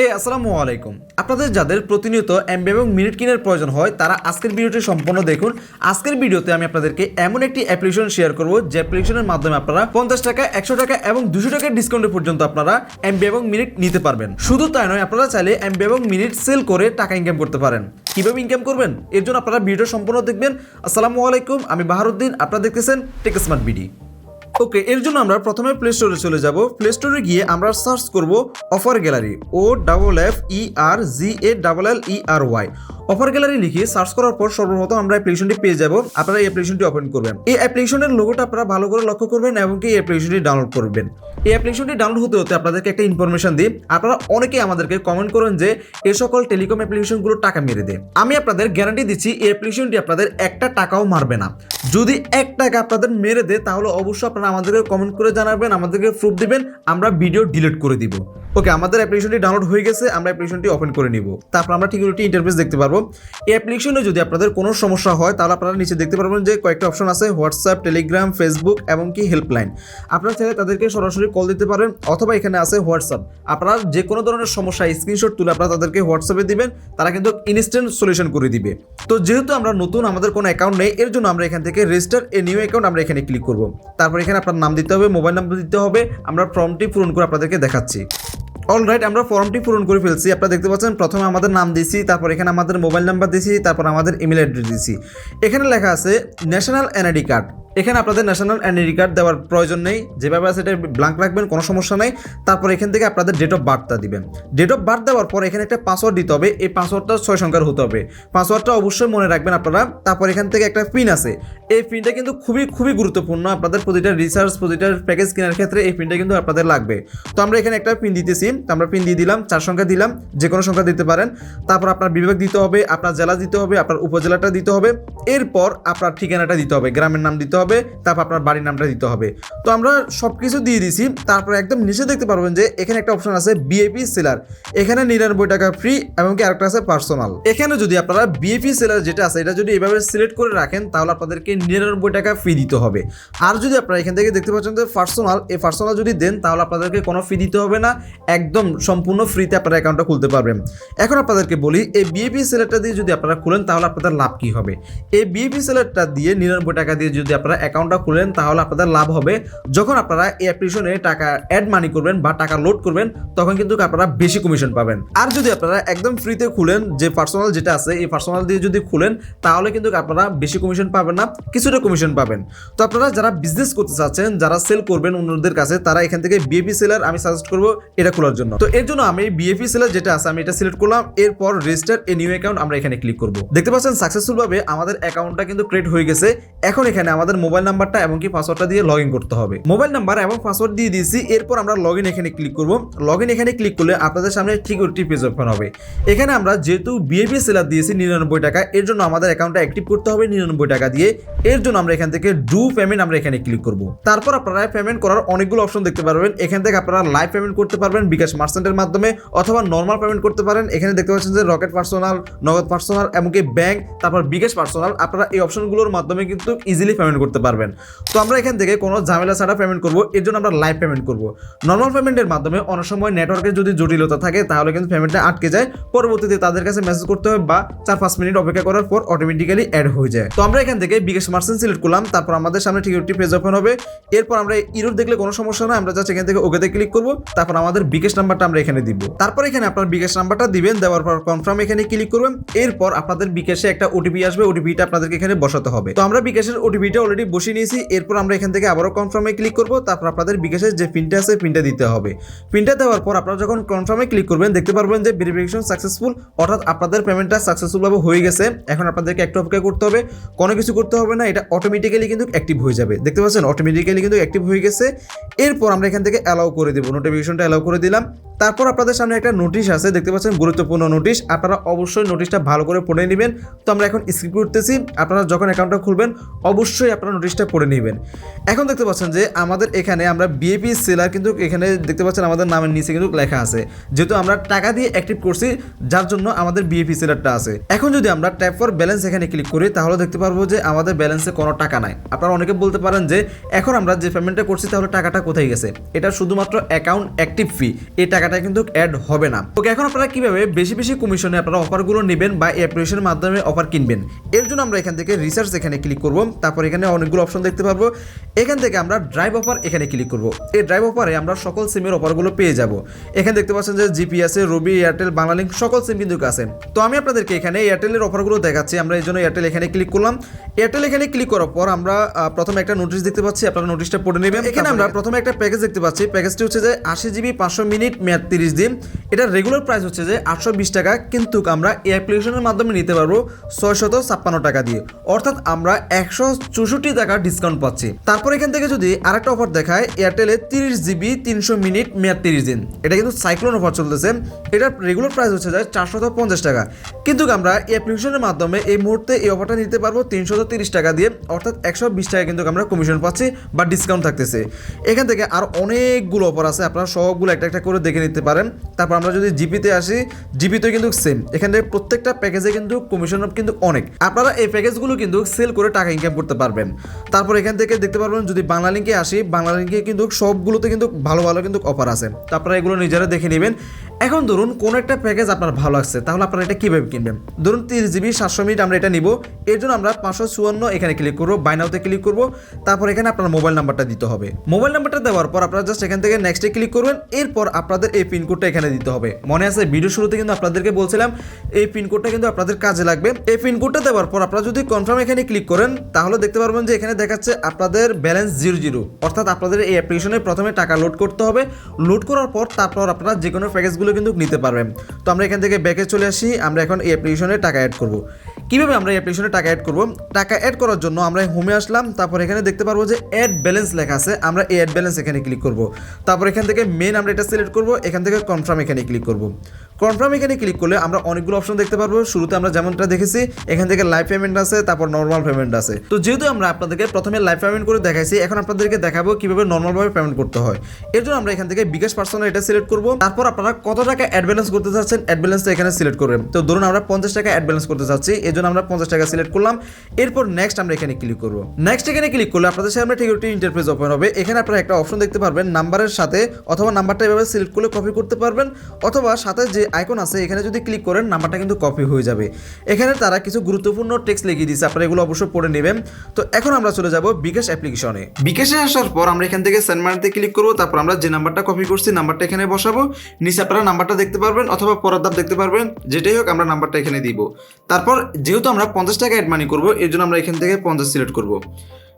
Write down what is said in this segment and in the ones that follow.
হে, আসসালামু আলাইকুম। আপনাদের যাদের প্রতিনিয়ত এমবি এবং মিনিট কিনের প্রয়োজন হয়, তারা আজকের ভিডিওটি সম্পূর্ণ দেখুন। আজকের ভিডিওতে আমি আপনাদেরকে এমন একটি অ্যাপ্লিকেশন শেয়ার করব, যে অ্যাপ্লিকেশনের মাধ্যমে আপনারা পঞ্চাশ টাকা, একশো টাকা এবং দুশো টাকার ডিসকাউন্টে পর্যন্ত আপনারা এমবি এবং মিনিট নিতে পারবেন। শুধু তাই নয়, আপনারা চাইলে এমবি এবং মিনিট সেল করে টাকা ইনকাম করতে পারেন। কীভাবে ইনকাম করবেন? এর জন্য আপনারা ভিডিও সম্পূর্ণ দেখবেন। আসসালামু আলাইকুম, আমি বাহারুদ্দিন, আপনারা দেখতেছেন টেক স্মার্ট বিডি ওকে এর জন্য আমরা প্রথমে প্লে স্টোরে চলে যাব। প্লে স্টোরে গিয়ে আমরা সার্চ করব offer gallery O double F E R G A double L E R Y offer gallery লিখে সার্চ করার পর সর্বপ্রথম আমরা অ্যাপ্লিকেশনটি পেয়ে যাব। আপনারা এই অ্যাপ্লিকেশনটি ওপেন করবেন। এই অ্যাপ্লিকেশনের লোগোটা আপনারা ভালো করে লক্ষ্য করবেন এবং কি এই অ্যাপ্লিকেশনটি ডাউনলোড করবেন। এই অ্যাপ্লিকেশনটি ডাউনলোড হতে হতে আপনাদেরকে একটা ইনফরমেশন দিই। আপনারা অনেকেই আমাদেরকে কমেন্ট করেন যে এই সকল টেলিকম অ্যাপ্লিকেশনগুলো টাকা মেরে দেয়। আমি আপনাদের গ্যারান্টি দিচ্ছি, এই অ্যাপ্লিকেশনটি আপনাদের একটা টাকাও মারবে না। যদি এক টাকা আপনাদের মেরে দেয়, তাহলে অবশ্যই আপনারা আমাদেরকে কমেন্ট করে জানাবেন, আমাদেরকে প্রুফ দিবেন, আমরা ভিডিও ডিলিট করে দিব। ওকে আমাদের অ্যাপ্লিকেশনটি ডাউনলোড হয়ে গেছে, আমরা অ্যাপ্লিকেশনটি ওপেন করে নিব। তারপর আমরা ঠিক একটি ইন্টারফেস দেখতে পারব। এই অ্যাপ্লিকেশনে যদি আপনাদের কোনো সমস্যা হয়, তাহলে আপনারা নিচে দেখতে পারবেন যে কয়েকটা অপশন আছে হোয়াটসঅ্যাপ টেলিগ্রাম ফেসবুক এবং কি হেল্পলাইন আপনারা চাইলে তাদেরকে সরাসরি কল দিতে পারেন, অথবা এখানে আছে হোয়াটসঅ্যাপ আপনারা যে কোনো ধরনের সমস্যা স্ক্রিনশট তুলে আপনারা তাদেরকে হোয়াটসঅ্যাপে দিবেন, তারা কিন্তু ইনস্ট্যান্ট সলিউশন করে দিবে। তো যেহেতু আমরা নতুন, আমাদের কোনো অ্যাকাউন্ট নেই, এর জন্য আমরা এখান থেকে রেজিস্টার এ নিউ অ্যাকাউন্ট আমরা এখানে ক্লিক করব। তারপর এখানে আপনার নাম দিতে হবে মোবাইল নাম্বার দিতে হবে, আমরা ফর্মটি পূরণ করে আপনাদেরকে দেখাচ্ছি। অলরাইট আমরা ফর্মটি পূরণ করে ফেলছি। আপনারা দেখতে পাচ্ছেন, প্রথমে আমাদের নাম দিয়েছি তারপর এখানে আমাদের মোবাইল নাম্বার দিয়েছি তারপর আমাদের ইমেল অ্যাড্রেস দিয়েছি এখানে লেখা আছে ন্যাশনাল এনআইডি কার্ড এখানে আপনাদের ন্যাশনাল এনআইডি কার্ড দেওয়ার প্রয়োজন নেই। যেভাবে আছে এটা ব্ল্যাঙ্ক রাখবেন, কোনো সমস্যা নেই। তারপর এখান থেকে আপনাদের ডেট অফ বার্থটা দিবেন। ডেট অফ বার্থ দেওয়ার পর এখানে একটা পাসওয়ার্ড দিতে হবে। এই পাসওয়ার্ডটা ছয় সংখ্যার হতে হবে। পাসওয়ার্ডটা অবশ্যই মনে রাখবেন আপনারা। তারপর এখান থেকে একটা পিন আছে। এই পিনটা কিন্তু খুবই খুবই গুরুত্বপূর্ণ। আপনাদের প্রতিটা রিসার্চ প্রতিটা প্যাকেজ কেনার ক্ষেত্রে এই পিনটা কিন্তু আপনাদের লাগবে। তো আমরা এখানে একটা পিন দিতেছি। তো আমরা পিন দিয়ে দিলাম, চার সংখ্যা দিলাম। যে কোনো সংখ্যা দিতে পারেন। তারপর আপনার বিভাগ দিতে হবে, আপনার জেলা দিতে হবে, আপনার উপজেলাটা দিতে হবে। এরপর আপনার ঠিকানাটা দিতে হবে, গ্রামের নাম দিতে হবে, তারপর আপনার বাড়ির নামটা দিতে হবে। তো আমরা সব কিছু দিয়ে দিছি, তারপর একদম নিচে দেখতে পারবেন যে এখানে একটা অপশন আছে বিএপি সেলার এখানে নিরানব্বই টাকা ফ্রি এবং কি আরেকটা আছে পার্সোনাল এখানে যদি আপনারা বিএপি সেলার যেটা আছে, এটা যদি এভাবে সিলেক্ট করে রাখেন, তাহলে আপনাদেরকে নিরানব্বই টাকা ফি দিতে হবে। আর যদি আপনারা এখান থেকে দেখতে পাচ্ছেন যে পার্সোনাল এই পার্সোনাল যদি দেন, তাহলে আপনাদেরকে কোনো ফি দিতে হবে না, একদম সম্পূর্ণ ফ্রিতে আপনারা অ্যাকাউন্টটা খুলতে পারবেন। এখন আপনাদেরকে বলি, এই বিএপি সেলারটা দিয়ে যদি আপনারা খুলেন, তাহলে আপনাদের লাভ কি হবে? এই বিএপি সেলারটা দিয়ে নিরানব্বই টাকা দিয়ে যদি আপনারা অ্যাকাউন্টটা খুলেন তাহলে আপনাদের লাভ হবে। যখন আপনারা এই অ্যাপ্লিকেশনে টাকা অ্যাড মানি করবেন বা টাকা লোড করবেন, তখন কিন্তু আপনারা বেশি কমিশন পাবেন। আর যদি আপনারা একদম ফ্রিতে খুলেন, যে পার্সোনাল যেটা আছে, এই পার্সোনাল দিয়ে যদি খুলেন, তাহলে কিন্তু আপনারা বেশি কমিশন পাবেন না, কিছুটা কমিশন পাবেন। তো আপনারা যারা বিজনেস করতে চাচ্ছেন, যারা সেল করবেন অন্যদের কাছে, তারা এখান থেকে বিএপি সেলার আমি সাজেস্ট করব এটা খোলার জন্য। তো এর জন্য আমি বিএপি সেলার যেটা আছে, আমি এটা সিলেক্ট করলাম, এরপর রেজিস্টার এ নিউ অ্যাকাউন্ট আমরা এখানে ক্লিক করব। দেখতে পাচ্ছেন সাকসেসফুল ভাবে আমাদের অ্যাকাউন্টটা কিন্তু ক্রিয়েট হয়ে গেছে। এখন এখানে আমাদের মোবাইল নাম্বারটা এবং কি পাসওয়ার্ডটা দিয়ে লগ করতে হবে। মোবাইল নাম্বার এবং পাসওয়ার্ড দিয়ে দিয়েছি, এরপর আমরা লগ এখানে ক্লিক করব। লগ এখানে ক্লিক করলে আপনাদের সামনে ঠিক একটি পেজ ওপেন হবে। এখানে আমরা যেহেতু বিএপি সেলার দিয়েছি নিরানব্বই টাকা, এর জন্য আমাদের অ্যাকাউন্টটা অ্যাক্টিভ করতে হবে নিরানব্বই টাকা দিয়ে। এর জন্য আমরা এখান থেকে ডু পেমেন্ট আমরা এখানে ক্লিক করব। তারপর আপনারা পেমেন্ট করার অনেকগুলো অপশন দেখতে পারবেন। এখান থেকে আপনারা লাইভ পেমেন্ট করতে পারবেন বিকাশ মার্চেন্টের মাধ্যমে, অথবা নর্মাল পেমেন্ট করতে পারেন। এখানে দেখতে পাচ্ছেন যে রকেট পার্সোনাল নগদ পার্সোনাল এমনকি ব্যাংক তারপর বিকাশ পার্সোনাল আপনারা এই অপশনগুলোর মাধ্যমে কিন্তু ইজিলি পেমেন্ট করতে পারবেন। তো আমরা এখান থেকে কোনো ঝামেলা ছাড়া পেমেন্ট করব। এর জন্য আমরা লাইভ পেমেন্ট করব। নর্মাল পেমেন্টের মাধ্যমে অনেক সময় নেটওয়ার্কের যদি জটিলতা থাকে, তাহলে কিন্তু পেমেন্টটা আটকে যায়। পরবর্তীতে তাদের কাছে মেসেজ করতে হবে বা চার পাঁচ মিনিট অপেক্ষা করার পর অটোমেটিক্যালি অ্যাড হয়ে যায়। তো আমরা এখান থেকে বিকাশ মার্চেন্ট সিলেক্ট করলাম। তারপর আমাদের সামনে ঠিক একটি পেজ ওপেন হবে। এরপর আমরা ইউরোপ দেখলে কোনো সমস্যা না আমরা জাস্ট এখান থেকে ওকেতে ক্লিক করব। তারপর আমাদের বিকাশ নাম্বারটা আমরা এখানে দিব। তারপর এখানে আপনার বিকাশ নাম্বারটা দিবেন। দেওয়ার পর কনফার্ম এখানে ক্লিক করবেন। এরপর আপনাদের বিকাশে একটা ওটিপি আসবে। ওটিপিটা আপনাদেরকে এখানে বসাতে হবে। তো আমরা বিকাশের ওটিপিটা অলরেডি বসিয়ে নিয়েছি, এরপর আমরা এখান থেকে আবারও কনফার্মে ক্লিক করব। তারপর আপনাদের বিকাশের যে পিনটা আছে পিনটা দিতে হবে। পিনটা দেওয়ার পর আপনারা যখন কনফার্মে ক্লিক করবেন, দেখতে পারবেন যে ভেরিফিকেশন সাকসেসফুল অর্থাৎ আপনাদের পেমেন্টটা সাকসেসফুলভাবে হয়ে গেছে। এখন আপনাদেরকে একটু অপেক্ষা করতে হবে। কোনো কিছু করতে হবে না, এটা অটোমেটিক্যালি কিন্তু অ্যাক্টিভ হয়ে যাবে। দেখতে পাচ্ছেন অটোমেটিক্যালি কিন্তু অ্যাক্টিভ হয়ে গেছে। এরপর আমরা এখান থেকে অ্যালাউ করে দেবো। নোটিফিকেশনটা অ্যালাউ করে দিলাম। তারপর আপনাদের সামনে একটা নোটিশ আছে, দেখতে পাচ্ছেন গুরুত্বপূর্ণ নোটিশ। আপনারা অবশ্যই নোটিশটা ভালো করে পড়ে নেবেন। তো আমরা এখন স্কিপ করতেছি। আপনারা যখন অ্যাকাউন্টটা খুলবেন, অবশ্যই আপনারা নোটিশটা পড়ে নেবেন। এখন দেখতে পাচ্ছেন যে আমাদের এখানে আমরা বিএপি সেলার কিন্তু এখানে দেখতে পাচ্ছেন আমাদের নামের নিচে কিন্তু লেখা আছে। যেহেতু আমরা টাকা দিয়ে অ্যাক্টিভ করছি, যার জন্য আমাদের বিএপি সেলারটা আছে। এখন যদি আমরা ট্যাপ ফর ব্যালেন্স এখানে ক্লিক করি, তাহলে দেখতে পারব যে আমাদের ব্যালেন্সে কোনো টাকা নাই। আপনারা অনেকে বলতে পারেন যে, এখন আমরা যে পেমেন্টটা করছি, তাহলে টাকাটা কোথায় গেছে? এটা শুধুমাত্র অ্যাকাউন্ট অ্যাক্টিভ ফি এই টাকাটা টাকাটা কিন্তু অ্যাড হবে না। ওকে এখন আপনারা কীভাবে বেশি বেশি কমিশনে আপনারা অফারগুলো নেবেন বা অ্যাপ্লিকেশনের মাধ্যমে অফার কিনবেন? এর জন্য আমরা এখান থেকে রিসার্চ এখানে ক্লিক করব। তারপর এখানে অনেকগুলো অপশন দেখতে পারব এখান থেকে আমরা ড্রাইভ অফার এখানে ক্লিক করব। এই ড্রাইভ অফারে আমরা সকল সিমের অফারগুলো পেয়ে যাব। এখানে দেখতে পাচ্ছেন যে জিপি আছে রবি এয়ারটেল বাংলালিংক সকল সিম কিন্তু আছে। তো আমি আপনাদেরকে এখানে এয়ারটেলের অফারগুলো দেখাচ্ছি। আমরা এই জন্য এয়ারটেল এখানে ক্লিক করলাম। এয়ারটেল এখানে ক্লিক করার পর আমরা প্রথমে একটা নোটিশ দেখতে পাচ্ছি। আপনারা নোটিশটা পড়ে নেবেন। এখানে আমরা প্রথমে একটা প্যাকেজ দেখতে পাচ্ছি। প্যাকেজটি হচ্ছে যে আশি জিবি পাঁচশো মিনিট মেয়াদ তিরিশ দিন। এটা রেগুলার প্রাইস হচ্ছে যে আটশো বিশ টাকা, কিন্তু আমরা এই অ্যাপ্লিকেশনের মাধ্যমে নিতে পারব ছয়শত ছাপ্পান্ন টাকা দিয়ে। অর্থাৎ আমরা একশো চৌষট্টি টাকা ডিসকাউন্ট পাচ্ছি। তারপর এখান থেকে যদি আরেকটা অফার দেখায় এয়ারটেলে তিরিশ জিবি, তিনশো মিনিট, মেয়াদ তিরিশ দিন। এটা কিন্তু সাইক্লোন অফার চলতেছে। এটার রেগুলার প্রাইস হচ্ছে যায় চারশত পঞ্চাশ টাকা। কিন্তু আমরা এই অ্যাপ্লিকেশনের মাধ্যমে এই মুহূর্তে এই অফারটা নিতে পারব তিনশত তিরিশ টাকা দিয়ে। অর্থাৎ একশো বিশ টাকা কিন্তু আমরা কমিশন পাচ্ছি বা ডিসকাউন্ট থাকতেছে। এখান থেকে আর অনেকগুলো অফার আছে, আপনারা সবগুলো একটা একটা করে দেখে নিতে পারেন। তারপর আমরা যদি জিপিতে আসি জিপিতে কিন্তু সেম এখান থেকে প্রত্যেকটা প্যাকেজে কিন্তু কমিশন কিন্তু অনেক। আপনারা এই প্যাকেজগুলো কিন্তু সেল করে টাকা ইনকাম করতে পারবেন। তারপর এখান থেকে দেখতে পারবেন, যদি বাংলা লিঙ্কে আসি, বাংলা লিঙ্কে কিন্তু সবগুলোতে কিন্তু ভালো ভালো কিন্তু অফার আছে। তো আপনারা এগুলো নিজেরা দেখে নেবেন। এখন ধরুন কোন একটা প্যাকেজ আপনার ভালো লাগছে, তাহলে আপনারা এটা কীভাবে কিনবেন? ধরুন তিরিশ জিবি, সাতশো মিনিট আমরা এটা নিব। এর জন্য আমরা পাঁচশো চুয়ান্ন এখানে ক্লিক করব বাইনাউতে ক্লিক করব। তারপর এখানে আপনার মোবাইল নাম্বারটা দিতে হবে। মোবাইল নাম্বারটা দেওয়ার পর আপনারা জাস্ট এখান থেকে নেক্সটে ক্লিক করবেন। এরপর আপনাদের এই পিনকোডটা এখানে দিতে হবে। মনে আছে ভিডিও শুরুতে কিন্তু আপনাদেরকে বলছিলাম, এই পিনকোডটা কিন্তু আপনাদের কাজে লাগবে। এই পিনকোডটা দেওয়ার পর আপনারা যদি কনফার্ম এখানে ক্লিক করেন, তাহলে দেখতে পারবেন যে এখানে দেখাচ্ছে আপনাদের ব্যালেন্স জিরো জিরো অর্থাৎ আপনাদের এই অ্যাপ্লিকেশনে প্রথমে টাকা লোড করতে হবে। লোড করার পর তারপর আপনারা যে কোনো প্যাকেজগুলো কিন্তু নিতে পারবেন। তো আমরা এখান থেকে ব্যাকে চলে আসি, আমরা এখন এই অ্যাপ্লিকেশনে টাকা অ্যাড করব। কীভাবে আমরা এই অ্যাপ্লিকেশনে টাকা অ্যাড করব? টাকা অ্যাড করার জন্য আমরা হোমে আসলাম, তারপর এখানে দেখতে পারব যে অ্যাড ব্যালেন্স লেখা আছে, আমরা এই অ্যাড ব্যালেন্স এখানে ক্লিক করব। তারপর এখান থেকে মেন আমরা এটা সিলেক্ট করব, এখান থেকে কনফার্ম এখানে ক্লিক করব। কনফার্ম এখানে ক্লিক করলে আমরা অনেকগুলো অপশন দেখতে পারব। শুরুতে আমরা যেমনটা দেখেছি, এখান থেকে লাইভ পেমেন্ট আছে, তারপর নর্মাল পেমেন্ট আছে। তো যেহেতু আমরা আপনাদেরকে প্রথমে লাইভ পেমেন্ট করে দেখাইছি, এখন আপনাদেরকে দেখাবো কীভাবে নর্মালভাবে পেমেন্ট করতে হয়। এর জন্য আমরা এখান থেকে বিকাশ পার্সোনাল এটা সিলেক্ট করব। তারপর আপনারা কত টাকা অ্যাডভ্যালেন্স করতে চাচ্ছেন অ্যাডভ্যালেন্সটা এখানে সিলেক্ট করবেন। তো ধরুন আমরা পঞ্চাশ টাকা অ্যাড ব্যালেন্স করতে চাচ্ছি, এই জন্য আমরা পঞ্চাশ টাকা সিলেক্ট করলাম। এরপর নেক্সট আমরা এখানে ক্লিক করব। নেক্সট এখানে ক্লিক করলে আপনাদের সামনে ঠিক একটি ইন্টারফেস ওপেন হবে। এখানে আপনারা একটা অপশন দেখতে পারবেন নাম্বারের সাথে অথবা নাম্বারটা এভাবে সিলেক্ট করলে কপি করতে পারবেন, অথবা সাথে যে আইকন আছে, এখানে যদি ক্লিক করেন, নাম্বারটা কিন্তু কপি হয়ে যাবে। এখানে তারা কিছু গুরুত্বপূর্ণ টেক্সট লিখিয়ে দিয়েছে, আপনারা এগুলো অবশ্যই পড়ে নেবেন। তো এখন আমরা চলে যাব বিকাশ অ্যাপ্লিকেশনে বিকাশে আসার পর আমরা এখান থেকে সেন্ড মানিতে ক্লিক করব, তারপর আমরা যে নাম্বারটা কপি করছি, নাম্বারটা এখানে বসাবো। নিচে আপনারা নাম্বারটা দেখতে পারবেন অথবা পরের ধাপ দেখতে পারবেন, যেটাই হোক আমরা নাম্বারটা এখানে দিব। তারপর যেহেতু আমরা পঞ্চাশ টাকা অ্যাড মানি করব, এর জন্য আমরা এখান থেকে পঞ্চাশ সিলেক্ট করব।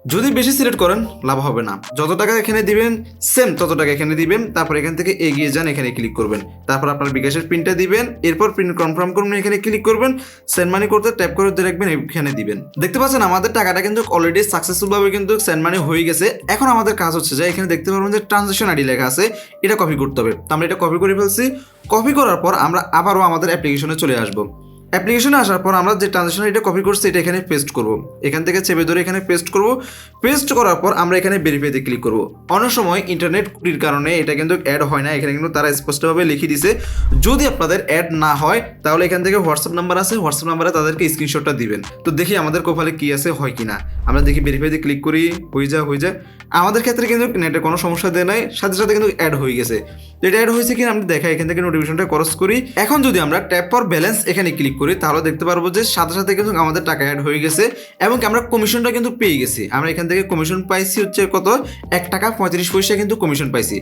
যদি বেশি সিলেক্ট করেন, লাভ হবে না। যত টাকা এখানে দিবেন সেম তত টাকা এখানে দিবেন, তারপর এখান থেকে এগিয়ে যান, এখানে ক্লিক করবেন। তারপর আপনার বিকাশের প্রিন্টটা দিবেন, এরপর প্রিন্ট কনফার্ম করবেন এখানে ক্লিক করবেন সেন্ড মানি করতে ট্যাপ করে দিয়ে রাখবেন, এখানে দিবেন। দেখতে পাচ্ছেন, আমাদের টাকাটা কিন্তু অলরেডি সাকসেসফুল ভাবে কিন্তু সেন্ড মানি হয়ে গেছে। এখন আমাদের কাজ হচ্ছে যে, এখানে দেখতে পারবেন যে ট্রানজাকশন আইডি লেখা আছে, এটা কপি করতে হবে। তো আমরা এটা কপি করে ফেলছি। কপি করার পর আমরা আবারও আমাদের অ্যাপ্লিকেশনে চলে আসব। অ্যাপ্লিকেশনে আসার পর আমরা যে ট্রানজেকশন এটা কপি করছি, এটা এখানে পেস্ট করব। এখান থেকে চেপে ধরে এখানে পেস্ট করব। পেস্ট করার পর আমরা এখানে ভেরিফাইতে ক্লিক করব। অনেক সময় ইন্টারনেট কুটির কারণে এটা কিন্তু অ্যাড হয় না, এখানে কিন্তু তারা স্পষ্টভাবে লিখে দিছে। যদি আপনাদের অ্যাড না হয়, তাহলে এখান থেকে হোয়াটসঅ্যাপ নাম্বার আছে হোয়াটসঅ্যাপ নাম্বারে তাদেরকে স্ক্রিনশটটা দিবেন। তো দেখি আমাদের কপালে কি আছে, হয় কি না আমরা দেখি ভেরিফাইতে ক্লিক করি, হয়ে যায় হয়ে যায়। আমাদের ক্ষেত্রে কিন্তু নেটে কোনো সমস্যা দেয় নাই, সাথে সাথে কিন্তু অ্যাড হয়ে গেছে। এটা অ্যাড হয়েছে কিনা আমরা দেখাই, এখান থেকে নোটিফিকেশনটা ক্রস করি। এখন যদি আমরা ট্যাপ ফর ব্যালেন্স এখানে ক্লিক করি, তাহলে দেখতে পারব যে সাথে সাথে কিন্তু আমাদের টাকা অ্যাড হয়ে গেছে এবং আমরা কমিশনটা কিন্তু পেয়ে গেছি। আমরা এখান থেকে কমিশন পাইছি হচ্ছে কত? এক টাকা পঁয়ত্রিশ পয়সা কিন্তু কমিশন পাইছি।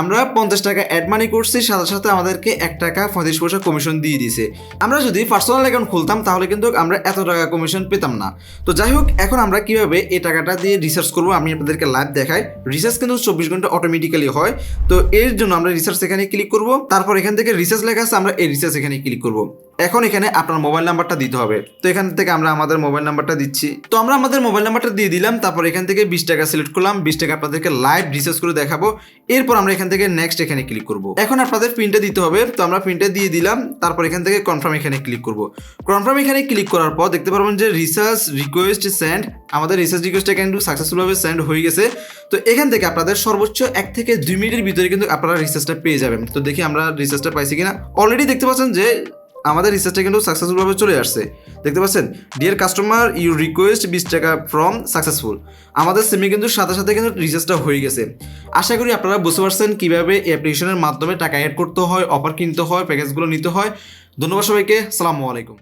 আমরা পঞ্চাশ টাকা অ্যাড মানি করছি, সাথে সাথে আমাদেরকে এক টাকা পঁয়ত্রিশ পয়সা কমিশন দিয়ে দিয়েছে। আমরা যদি পার্সোনাল অ্যাকাউন্ট খুলতাম, তাহলে কিন্তু আমরা এত টাকা কমিশন পেতাম না। তো যাই হোক, এখন আমরা কীভাবে এই টাকাটা দিয়ে রিসার্চ করব? আমি আপনাদেরকে লাইভ দেখাই। রিসার্চ কিন্তু চব্বিশ ঘণ্টা অটোমেটিক্যালি হয়। তো এর জন্য আমরা রিসার্চ এখানে ক্লিক করব। তারপর এখান থেকে রিসার্চ লেখা আছে, আমরা এই রিসার্চ এখানে ক্লিক করব। এখন এখানে আপনার মোবাইল নাম্বারটা দিতে হবে। তো এখান থেকে আমরা আমাদের মোবাইল নাম্বারটা দিচ্ছি। তো আমরা আমাদের মোবাইল নাম্বারটা দিয়ে দিলাম, তারপর এখান থেকে বিশ টাকা সিলেক্ট করলাম, বিশ টাকা আপনাদেরকে লাইভ রিসার্চ করে দেখাবো। এরপর আমরা এখান থেকে নেক্সট এখানে ক্লিক করব। এখন আপনাদের পিনটা দিতে হবে, তো আমরা পিনটা দিয়ে দিলাম, তারপর এখান থেকে কনফার্ম এখানে ক্লিক করব। কনফার্ম এখানে ক্লিক করার পর দেখতে পারবেন যে রিসার্চ রিকোয়েস্ট সেন্ড আমাদের রিসার্চ রিকোয়েস্টটা কিন্তু সাকসেসফুলভাবে সেন্ড হয়ে গেছে। তো এখান থেকে আপনাদের সর্বোচ্চ এক থেকে দুই মিনিটের ভিতরে কিন্তু আপনারা রিসার্চটা পেয়ে যাবেন। তো দেখি আমরা রিসার্চটা পাইছি কিনা। অলরেডি দেখতে পাচ্ছেন যে আমাদের রিসার্চটা কিন্তু সাকসেসফুলভাবে চলে আসছে। দেখতে পাচ্ছেন ডিয়ার কাস্টমার ইউ রিকোয়েস্ট বিশ টাকা ফ্রম সাকসেসফুল আমাদের সিমে কিন্তু সাথে সাথে কিন্তু রিচার্জটা হয়ে গেছে। আশা করি আপনারা বুঝতে পারছেন কীভাবে অ্যাপ্লিকেশনের মাধ্যমে টাকা অ্যাড করতে হয় অফার কিনতে হয় প্যাকেজগুলো নিতে হয়। ধন্যবাদ সবাইকে সালামু আলাইকুম।